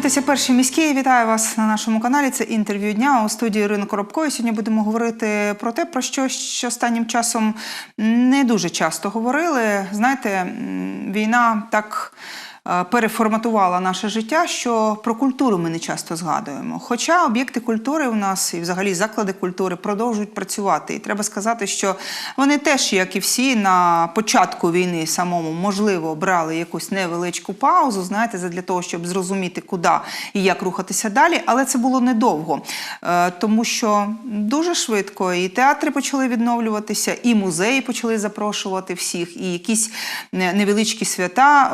дивитеся перші міські. Вітаю вас на нашому каналі. Це інтерв'ю дня у студії Ірини Коробкої. Сьогодні будемо говорити про те, про що, що останнім часом не дуже часто говорили. Знаєте, війна так. Е, Переформатувала наше життя, що про культуру ми не часто згадуємо. Хоча об'єкти культури у нас і взагалі заклади культури продовжують працювати. І треба сказати, що вони теж, як і всі, на початку війни самому можливо брали якусь невеличку паузу, знаєте, для того, щоб зрозуміти, куди і як рухатися далі. Але це було недовго, Е, тому що дуже швидко і театри почали відновлюватися, і музеї почали запрошувати всіх, і якісь е, невеличкі свята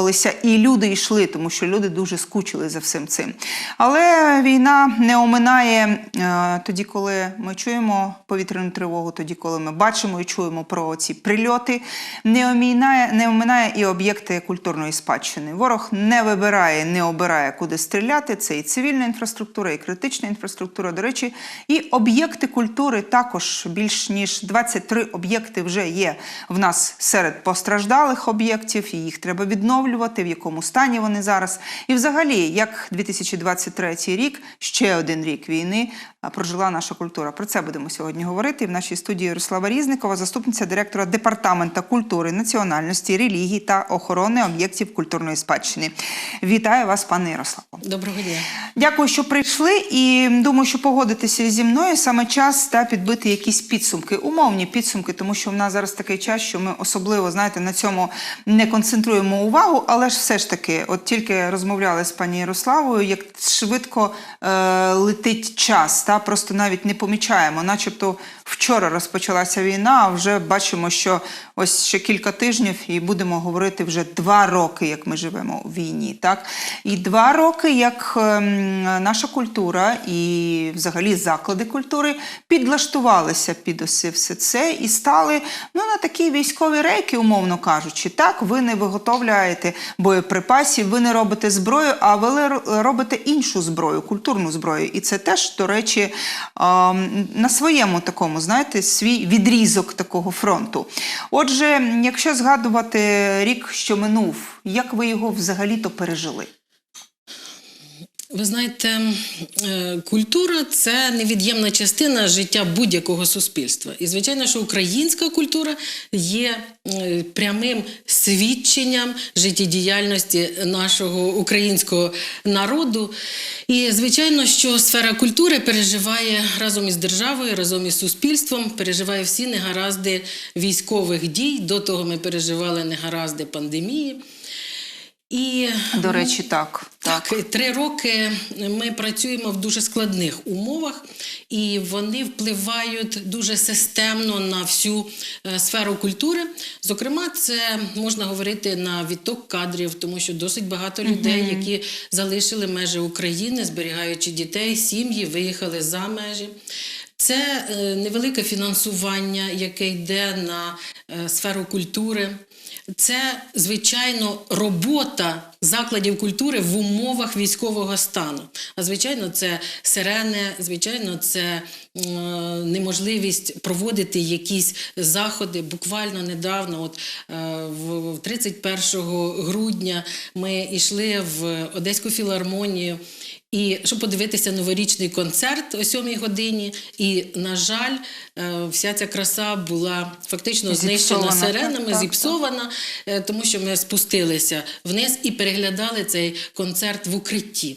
влаштовувалися, і люди йшли, тому що люди дуже скучили за всім цим. Але війна не оминає е, тоді, коли ми чуємо повітряну тривогу, тоді, коли ми бачимо і чуємо про ці прильоти, не оминає, не оминає і об'єкти культурної спадщини. Ворог не вибирає, не обирає, куди стріляти. Це і цивільна інфраструктура, і критична інфраструктура. До речі, і об'єкти культури також більш ніж 23 об'єкти вже є в нас серед постраждалих об'єктів, і їх треба відновлювати, в якому стані вони зараз. І взагалі, як 2023 рік, ще один рік війни, прожила наша культура. Про це будемо сьогодні говорити. І в нашій студії Ярослава Різникова, заступниця директора департамента культури, національності, релігії та охорони об'єктів культурної спадщини. Вітаю вас, пане Ярославо. Доброго дня. Дякую, що прийшли. І думаю, що погодитися зі мною саме час та підбити якісь підсумки, умовні підсумки, тому що в нас зараз такий час, що ми особливо знаєте на цьому не концентруємо увагу, але ж все ж таки, от тільки розмовляли з пані Ярославою, як швидко е, летить час, та просто навіть не помічаємо, начебто вчора розпочалася війна, а вже бачимо, що ось ще кілька тижнів, і будемо говорити вже два роки, як ми живемо у війні. Так? І два роки, як ем, наша культура і взагалі заклади культури підлаштувалися під усе все це і стали ну, на такі військові рейки, умовно кажучи. Так, ви не виготовляєте боєприпасів, ви не робите зброю, а ви робите іншу зброю, культурну зброю. І це теж, до речі, ем, на своєму такому, знаєте, свій відрізок такого фронту. Отже, якщо згадувати рік, що минув, як ви його взагалі-то пережили? Ви знаєте, е, культура це невід'ємна частина життя будь-якого суспільства. І звичайно, що українська культура є прямим свідченням життєдіяльності нашого українського народу. І звичайно, що сфера культури переживає разом із державою, разом із суспільством, переживає всі негаразди військових дій. До того ми переживали негаразди пандемії. І До речі, так. так, три роки ми працюємо в дуже складних умовах, і вони впливають дуже системно на всю е, сферу культури. Зокрема, це можна говорити на відток кадрів, тому що досить багато людей, які залишили межі України, зберігаючи дітей, сім'ї, виїхали за межі. Це е, невелике фінансування, яке йде на е, сферу культури. Це, звичайно, робота закладів культури в умовах військового стану. А звичайно, це сирени, звичайно, це е, неможливість проводити якісь заходи. Буквально недавно, от е, в в 31 грудня, ми йшли в Одеську філармонію. І щоб подивитися новорічний концерт о 7 годині, і на жаль, е, вся ця краса була фактично знищена Зіпсована, сиренами, так, так, зіпсована, е, тому що ми спустилися вниз і переглядали цей концерт в укритті.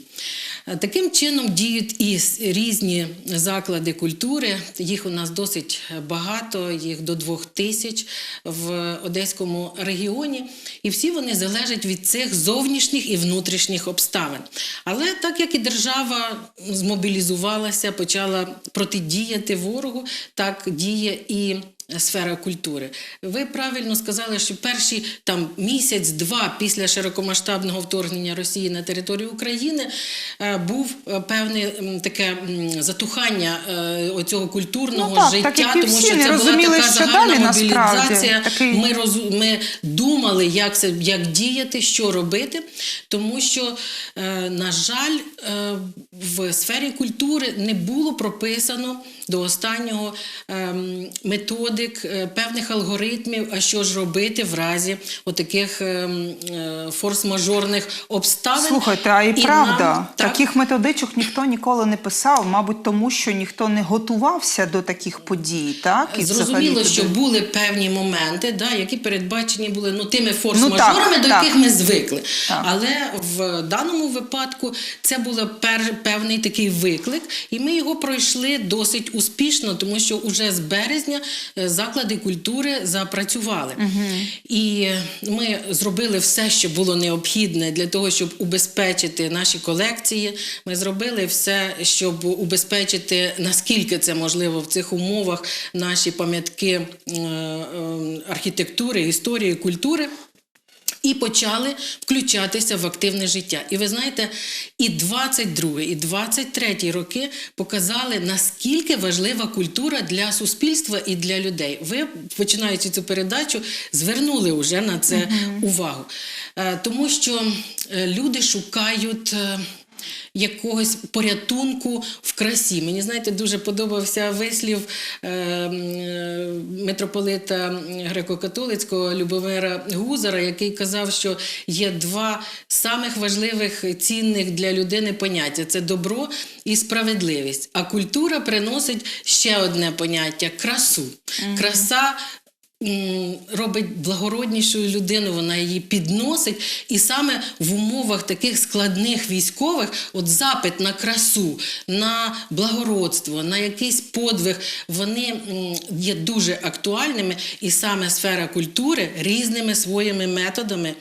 Е, Таким чином діють і різні заклади культури. Їх у нас досить багато, їх до двох тисяч в Одеському регіоні. І всі вони залежать від цих зовнішніх і внутрішніх обставин. Але так як і держава змобілізувалася, почала протидіяти ворогу, так діє і сфера культури. Ви правильно сказали, що перші там місяць-два після широкомасштабного вторгнення Росії на територію України е, був е, певне таке затухання е, оцього культурного Ну так, життя, так тому що це була така загальна мобілізація. Такий- Ми роз... ми думали, як це як діяти, що робити, тому що, на жаль, в сфері культури не було прописано до останнього ем, методи. Методик, е, певних алгоритмів, а що ж робити в разі отаких ем, е, форс-мажорних обставин. Слухайте, а і, І правда, нам- так. таких методичок ніхто ніколи не писав, мабуть, тому що ніхто не готувався до таких подій, так? І Зрозуміло, взагалі що були певні моменти, да, які передбачені були ну, тими форс-мажорами, Ну, так, до так. яких ми звикли. Так. Але в даному випадку це був пер, певний такий виклик, і ми його пройшли досить успішно, тому що уже з березня е, заклади культури запрацювали. І ми зробили все, що було необхідне для того, щоб убезпечити наші колекції. Ми зробили все, щоб убезпечити наскільки це можливо в цих умовах наші пам'ятки е, е, архітектури, історії, культури. І почали включатися в активне життя. І ви знаєте, і 22, і 23 роки показали, наскільки важлива культура для суспільства і для людей. Ви, починаючи цю передачу, звернули вже на це увагу. Е, Тому що е, люди шукають. Якогось порятунку в красі. Мені знаєте, дуже подобався вислів е, е, митрополита греко-католицького Любомира Гузара, який казав, що є два самих важливих цінних для людини поняття: це добро і справедливість. А культура приносить ще одне поняття красу. Краса робить благороднішою людину, вона її підносить. І саме в умовах таких складних військових, от запит на красу, на благородство, на якийсь подвиг, вони є дуже актуальними. І саме сфера культури різними своїми методами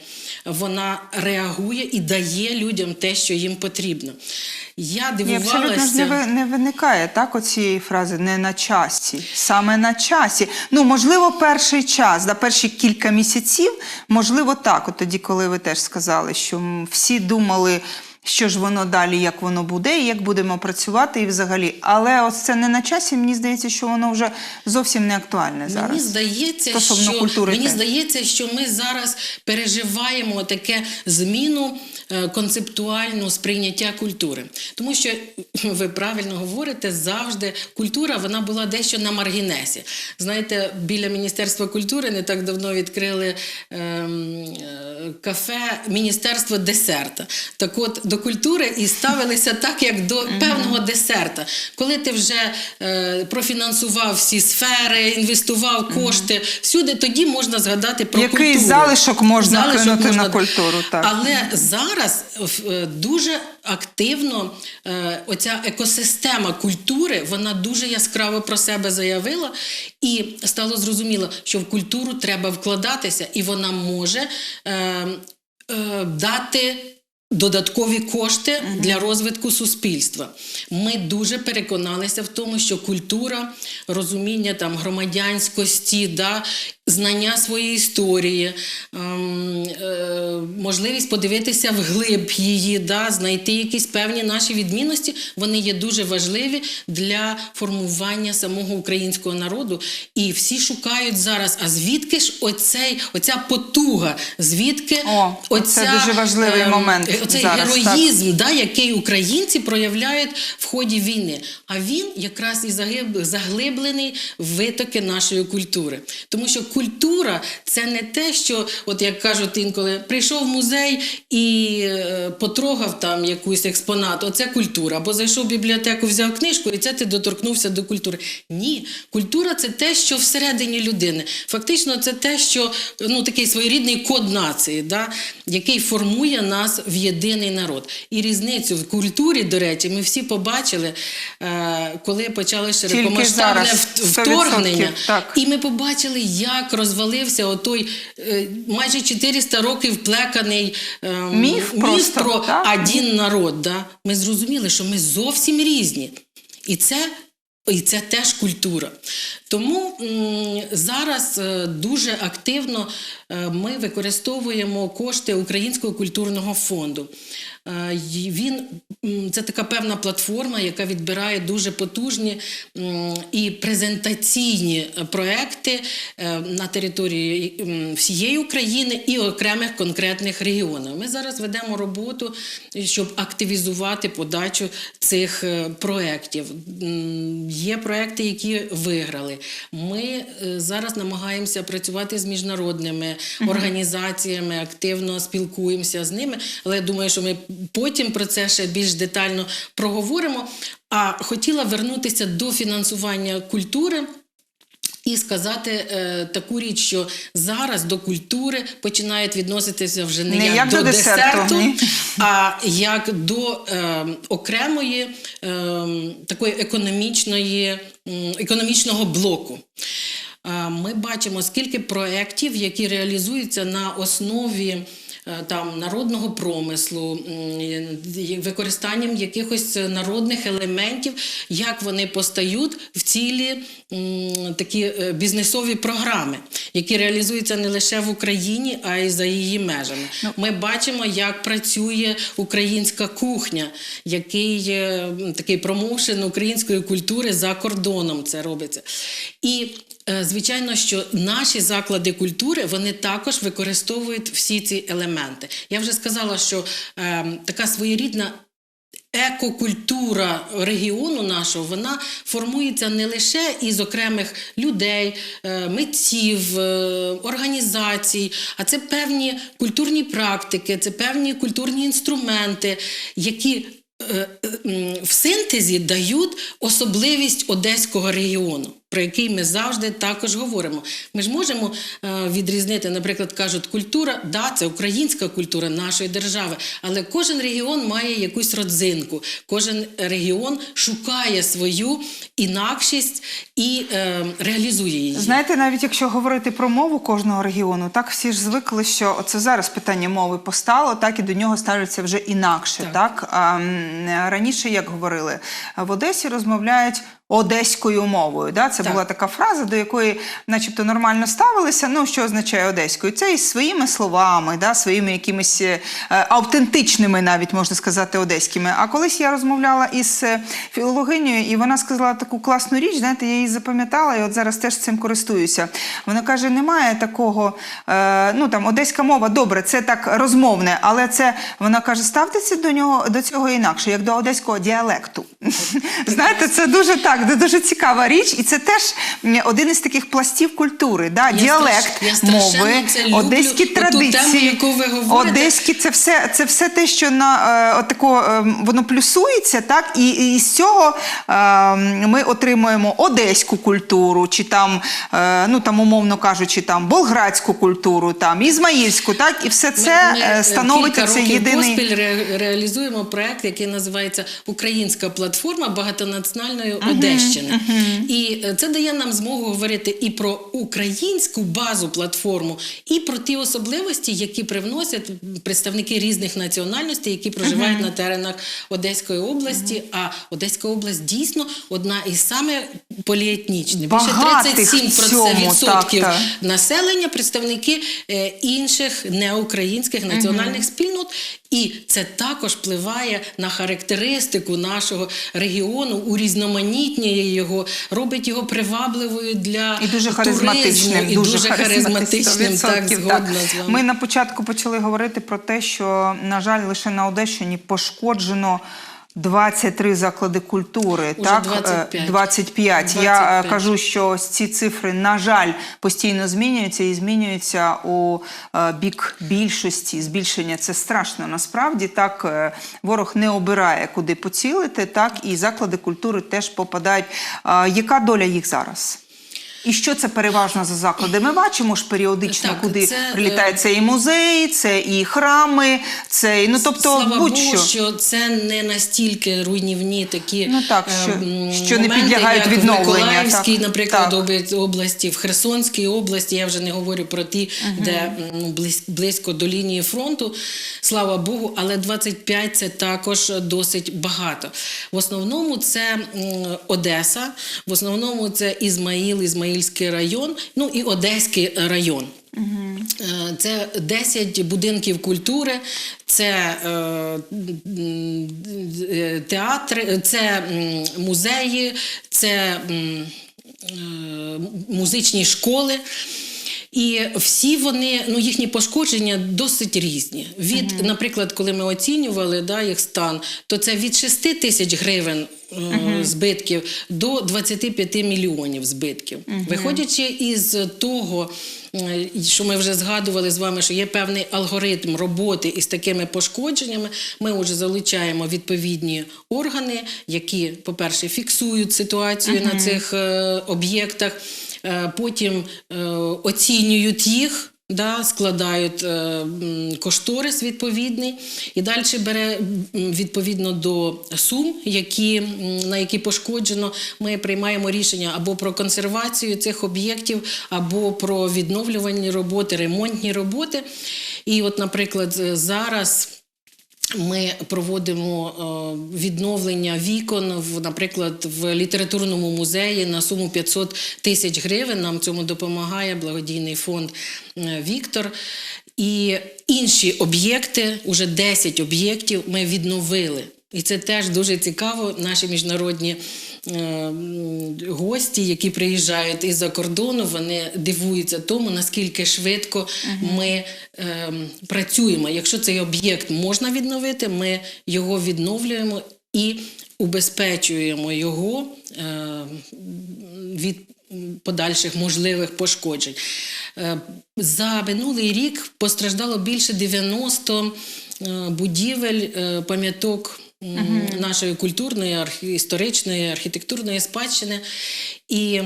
вона реагує і дає людям те, що їм потрібно. Я абсолютно ж не, дивувалася. ви- не виникає так оцієї фрази не на часі, саме на часі. Ну, можливо, перший час, да, перші кілька місяців, можливо, так. От тоді, коли ви теж сказали, що всі думали, що ж воно далі, як воно буде, і як будемо працювати, і взагалі. Але ось це не на часі. Мені здається, що воно вже зовсім не актуальне зараз. Мені здається, Стосовно що культури мені здається, що ми зараз переживаємо таке зміну е, концептуальну сприйняття культури. Тому що ви правильно говорите, завжди культура вона була дещо на маргінесі. Знаєте, біля Міністерства культури не так давно відкрили ем, е, кафе Міністерство десерта. Так от до культури і ставилися так, як до певного десерта. Коли ти вже е, профінансував всі сфери, інвестував кошти, всюди тоді можна згадати про Який культуру. залишок можна кинути на культуру, так. Але зараз е, дуже активно е, оця екосистема культури, вона дуже яскраво про себе заявила, і стало зрозуміло, що в культуру треба вкладатися, і вона може е, е, дати. Додаткові кошти для розвитку суспільства. Ми дуже переконалися в тому, що культура, розуміння там громадянськості, да, знання своєї історії, ем, е, можливість подивитися вглиб її, да, знайти якісь певні наші відмінності, вони є дуже важливі для формування самого українського народу. І всі шукають зараз, а звідки ж оцей, оця потуга, звідки О, це дуже важливий ем, момент оцей зараз, так. героїзм, да, який українці проявляють в ході війни. А він якраз і заглиблений в витоки нашої культури. Тому що культура це не те, що, от як кажуть інколи, прийшов в музей і е, потрогав там якусь експонат. Оце культура. Або зайшов в бібліотеку, взяв книжку, і це ти доторкнувся до культури. Ні, культура це те, що всередині людини. Фактично, це те, що ну такий своєрідний код нації, да, який формує нас в єдиний народ. І різницю в культурі, до речі, ми всі побачили, е, коли почали широкомасштабне зараз, вт- 100%, вторгнення. так. І ми побачили, як розвалився отой е, майже 400 років плеканий е, Міф просто, про так? один народ. Да? Ми зрозуміли, що ми зовсім різні. І це. І це теж культура. Тому м, зараз е, дуже активно е, ми використовуємо кошти Українського культурного фонду. Е, Він це така певна платформа, яка відбирає дуже потужні і презентаційні проекти е, на території всієї України і окремих конкретних регіонів. Ми зараз ведемо роботу, щоб активізувати подачу цих е, проєктів. Є проекти, які виграли. Ми зараз намагаємося працювати з міжнародними організаціями, активно спілкуємося з ними. Але я думаю, що ми потім про це ще більш детально проговоримо. А хотіла вернутися до фінансування культури. І сказати е, таку річ, що зараз до культури починають відноситися вже не, Не як, як до, до десерту, десерту, а як до е, окремої е, такої економічної, економічного блоку. Е, Ми бачимо, скільки проєктів, які реалізуються на основі там народного промислу, використанням якихось народних елементів, як вони постають в цілі такі е, бізнесові програми, які реалізуються не лише в Україні, а й за її межами. Ми бачимо, як працює українська кухня, який е, такий промоушен української культури за кордоном це робиться. І Е, Звичайно, що наші заклади культури вони також використовують всі ці елементи. Я вже сказала, що е, така своєрідна екокультура регіону нашого вона формується не лише із окремих людей, е, митців, е, організацій, а це певні культурні практики, це певні культурні інструменти, які е, е, в синтезі дають особливість одеського регіону, про який ми завжди також говоримо. Ми ж можемо е, відрізнити, наприклад, кажуть, культура, да, це українська культура нашої держави, але кожен регіон має якусь родзинку, кожен регіон шукає свою інакшість і е, реалізує її. Знаєте, навіть якщо говорити про мову кожного регіону, так всі ж звикли, що це зараз питання мови постало, так і до нього ставляться вже інакше. Так. Так, А, раніше, як говорили, в Одесі розмовляють. Одеською мовою, да, це Так. була така фраза, до якої, начебто, нормально ставилися. Ну, що означає одеською? Це із своїми словами, да, своїми якимись е, автентичними, навіть можна сказати, одеськими. А колись я розмовляла із е, філологинею, і вона сказала таку класну річ. Знаєте, я її запам'ятала, і от зараз теж цим користуюся. Вона каже: немає такого, е, ну там одеська мова, добре, це так розмовне, але це вона каже, ставтеся до нього до цього інакше, як до одеського діалекту. Знаєте, це дуже так, це дуже цікава річ, і це теж один із таких пластів культури. Да? Я Діалект страш- я мови, люблю, одеські традиції, тему, ви одеські це все, це все те, що на е, от тако, е, воно плюсується, так і, і з цього е, ми отримуємо одеську культуру, чи там, е, ну там умовно кажучи, там болградську культуру, там ізмаїльську, так і все це Ми- ми, е, становить кілька цей єдиний. поспіль ре- реалізуємо проект, який називається Українська платформа багатонаціональної Одещини. І е, це дає нам змогу говорити і про українську базу платформу, і про ті особливості, які привносять представники різних національностей, які проживають на теренах Одеської області. А Одеська область дійсно одна із саме поліетнічних. Більше Багатих в 37% цьому, так, так. населення, представники е, інших неукраїнських національних спільнот. І це також впливає на характеристику нашого регіону, урізноманітнює його, робить його привабливою для І дуже туризму, і дуже харизматичним. Так, 100%, згодна з вами. Ми на початку почали говорити про те, що, на жаль, лише на Одещині пошкоджено 23 заклади культури. Уже так? 25. 25. 25. Я е, 25. кажу, що ось ці цифри, на жаль, постійно змінюються і змінюються у е, бік більшості. Збільшення це страшно. Насправді так е, ворог не обирає, куди поцілити, так і заклади культури теж попадають. Яка доля їх зараз? І що це переважно за заклади? Ми бачимо ж періодично, Так, куди це, е, прилітає це і музеї, це і храми, це і ну тобто Слава будь-що. Богу, що це не настільки руйнівні такі Ну так, що- ем, що не підлягають як відновленню, В Миколаївській, так. наприклад, Так. області, в Херсонській області. Я вже не говорю про ті, де ну, близь- близько до лінії фронту. Слава Богу, але 25 це також досить багато. В основному це Одеса, в основному це Ізмаїл, Ізмаїльський район, ну і Одеський район. Е, Це 10 будинків культури, це е, театри, це музеї, це е, музичні школи. І всі вони, ну їхні пошкодження досить різні. Від, наприклад, коли ми оцінювали да, їх стан, то це від 6 тисяч гривень е, збитків до 25 мільйонів збитків. Виходячи із того, е, що ми вже згадували з вами, що є певний алгоритм роботи із такими пошкодженнями, ми вже залучаємо відповідні органи, які, по-перше, фіксують ситуацію на цих е, об'єктах потім е, оцінюють їх. Да, складають е, кошторис відповідний і далі бере відповідно до сум, які, на які пошкоджено. Ми приймаємо рішення або про консервацію цих об'єктів, або про відновлювальні роботи, ремонтні роботи. І, от, наприклад, зараз. Ми проводимо е, відновлення вікон, в, наприклад, в літературному музеї на суму 500 тисяч гривень. Нам цьому допомагає благодійний фонд е, Віктор. І інші об'єкти, уже 10 об'єктів, ми відновили. І це теж дуже цікаво. Наші міжнародні е, гості, які приїжджають із-за кордону, вони дивуються тому, наскільки швидко ми е, працюємо. Якщо цей об'єкт можна відновити, ми його відновлюємо і убезпечуємо його е, від подальших можливих пошкоджень. Е, За минулий рік постраждало більше 90 е, будівель, е, пам'яток нашої культурної, історичної, архітектурної спадщини. І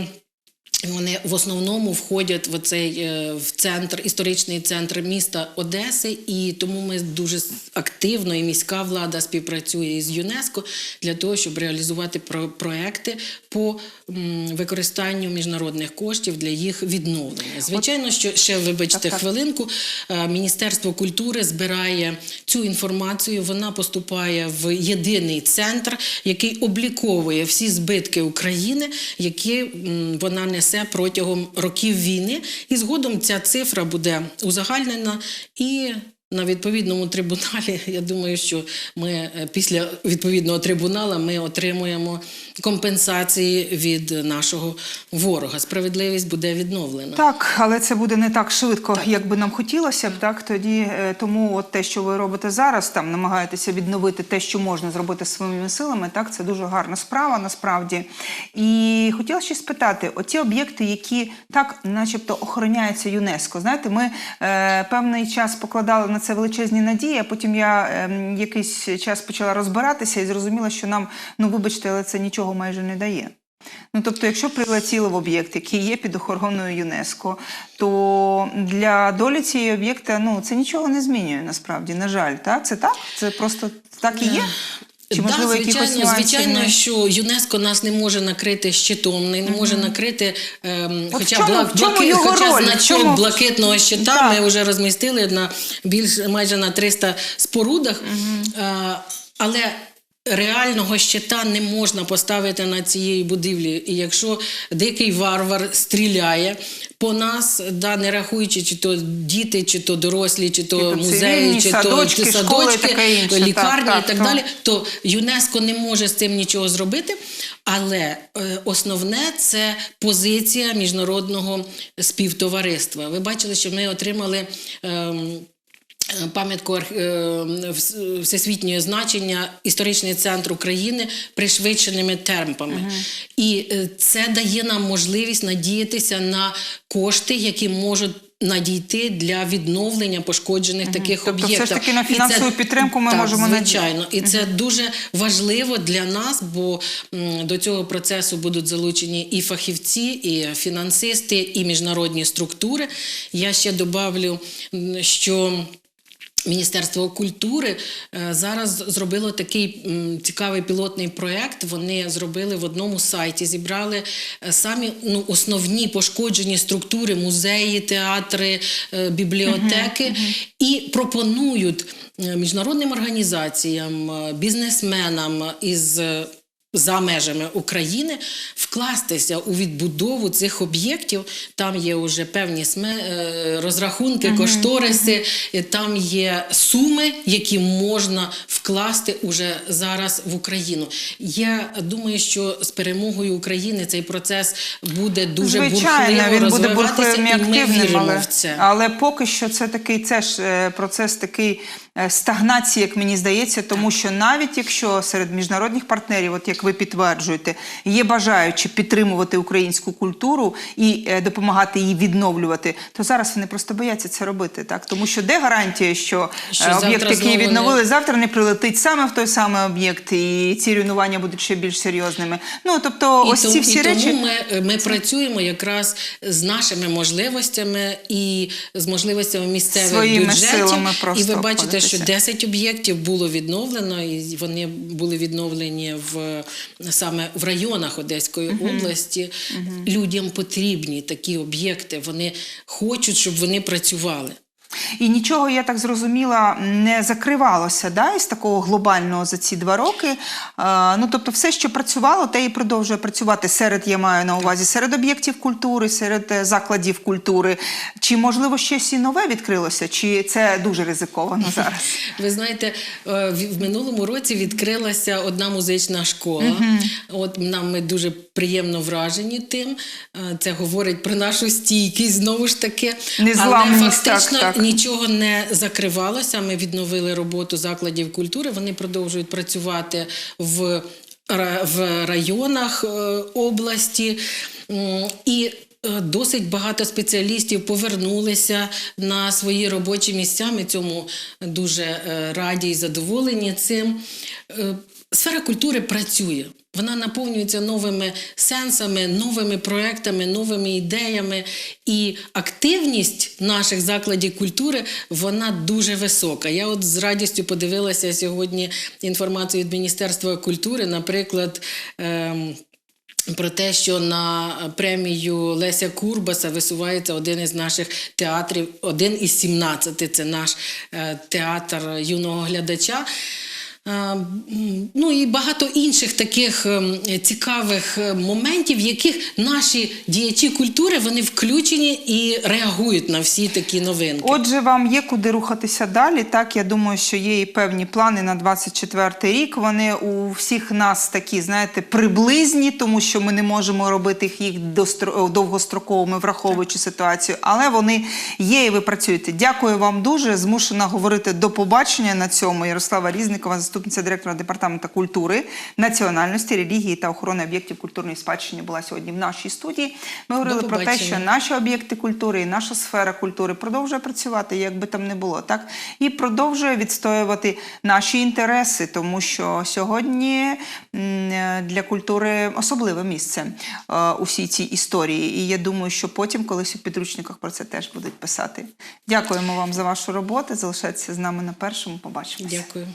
вони в основному входять в цей е, в центр, історичний центр міста Одеси, і тому ми дуже активно і міська влада співпрацює із ЮНЕСКО для того, щоб реалізувати про- проекти по використанню міжнародних коштів для їх відновлення. Звичайно, що ще вибачте Так, так. хвилинку. е, Міністерство культури збирає цю інформацію. Вона поступає в єдиний центр, який обліковує всі збитки України, які вона несе протягом років війни. І згодом ця цифра буде узагальнена і. На відповідному трибуналі, я думаю, що ми е, після відповідного трибунала ми отримуємо компенсації від нашого ворога. Справедливість буде відновлена. Так, але це буде не так швидко, як би нам хотілося б. Так тоді е, тому, от те, що ви робите зараз, там намагаєтеся відновити те, що можна зробити своїми силами. Так, це дуже гарна справа насправді. І хотіла ще спитати: оці об'єкти, які так, начебто, охороняються ЮНЕСКО. Знаєте, ми е, певний час покладали на це величезні надії. а Потім я е, якийсь час почала розбиратися і зрозуміла, що нам, ну вибачте, але це нічого майже не дає. Ну, тобто, якщо прилетіло в об'єкт, який є під охороною ЮНЕСКО, то для долі цієї об'єкта ну це нічого не змінює насправді. На жаль, так це так? Це просто так і є. Чи да, звичайно, звичайно, що ЮНЕСКо нас не може накрити щитом, не може накрити, ем, хоча, чому- блак, чому блаки- хоча роль? Значок чому- блакитного щита Да. ми вже розмістили на більш майже на 300 спорудах. Е, але Реального щита не можна поставити на цієї будівлі. І якщо дикий варвар стріляє по нас, да, не рахуючи, чи то діти, чи то дорослі, чи то музеї, цивільні, чи садочки, то школи, садочки, таке інше. Лікарні так, і так так. далі, то ЮНЕСКО не може з цим нічого зробити. Але е, основне це позиція міжнародного співтовариства. Ви бачили, що ми отримали. ем, Пам'ятку арх- е, всесвітнього значення історичний центр України пришвидшеними темпами, і е, це дає нам можливість надіятися на кошти, які можуть надійти для відновлення пошкоджених таких Тобто все ж таки на І це- фінансову підтримку ми так, можемо звичайно, і це дуже важливо для нас, бо м, до цього процесу будуть залучені і фахівці, і фінансисти, і міжнародні структури. Я ще добавлю, що. Міністерство культури е, зараз зробило такий цікавий пілотний проєкт. Вони зробили в одному сайті, зібрали е, самі ну, основні пошкоджені структури, музеї, театри, е, бібліотеки і пропонують міжнародним організаціям, бізнесменам із за межами України вкластися у відбудову цих об'єктів. Там є вже певні е, розрахунки, кошториси, там є суми, які можна вкласти уже зараз в Україну. Я думаю, що з перемогою України цей процес буде дуже Звичайно, бурхливо він буде бурхливим і активним, віримо але, в це. але поки що це такий це ж е, процес такий е, стагнації, як мені здається, тому що навіть якщо серед міжнародних партнерів, от як ви підтверджуєте, є бажаючі підтримувати українську культуру і е, допомагати її відновлювати, то зараз вони просто бояться це робити, так тому що де гарантія, що, Що е, об'єкт, який знову не- відновили, завтра не прилетить саме в той самий об'єкт, і ці руйнування будуть ще більш серйозними. Ну тобто, ось тому, ці всі і речі. тому ми, ми працюємо якраз з нашими можливостями і з можливостями місцевих Своїми бюджетів. силами просто і ви бачите. Що 10 об'єктів було відновлено, і вони були відновлені в саме в районах Одеської області. Людям потрібні такі об'єкти. Вони хочуть, щоб вони працювали. І нічого, я так зрозуміла, не закривалося да, із такого глобального за ці два роки. Е, ну, тобто, все, що працювало, те і продовжує працювати серед, я маю на увазі, серед об'єктів культури, серед е, закладів культури. Чи, можливо, щось і нове відкрилося, чи це дуже ризиковано зараз? Ви знаєте, е, в минулому році відкрилася одна музична школа. От нам ми дуже приємно вражені тим. Е, Це говорить про нашу стійкість знову ж таки. Але фактично так, так. Нічого не закривалося. Ми відновили роботу закладів культури. Вони продовжують працювати в, в районах е, області. І е, Досить багато спеціалістів повернулися на свої робочі місця. Ми цьому дуже е, раді і задоволені цим. Сфера культури працює. Вона наповнюється новими сенсами, новими проектами, новими ідеями. І активність наших закладів культури вона дуже висока. Я от з радістю подивилася сьогодні інформацію від Міністерства культури, наприклад. ем, про те, що на премію Леся Курбаса висувається один із наших театрів, один із 17, це наш е, театр юного глядача. Е, Ну і багато інших таких ем, цікавих е, моментів, в яких наші діячі культури вони включені і реагують на всі такі новинки. Отже, вам є куди рухатися далі. Так, я думаю, що є і певні плани на 24 рік. Вони у всіх нас такі, знаєте, приблизні, тому що ми не можемо робити їх достро- довгостроковими, враховуючи ситуацію. Але вони є, і ви працюєте. Дякую вам дуже. Змушена говорити до побачення на цьому. Ярослава Різникова, заступниця директора департаменту культури, національності, релігії та охорони об'єктів культурної спадщини, була сьогодні в нашій студії. Ми говорили про те, що наші об'єкти культури і наша сфера культури продовжує працювати, як би там не було, так і продовжує відстоювати наші інтереси, тому що сьогодні для культури особливе місце е, у всій цій історії. І я думаю, що потім колись у підручниках про це теж будуть писати. Дякуємо вам за вашу роботу. Залишайтеся з нами на першому. Побачимося. Дякую.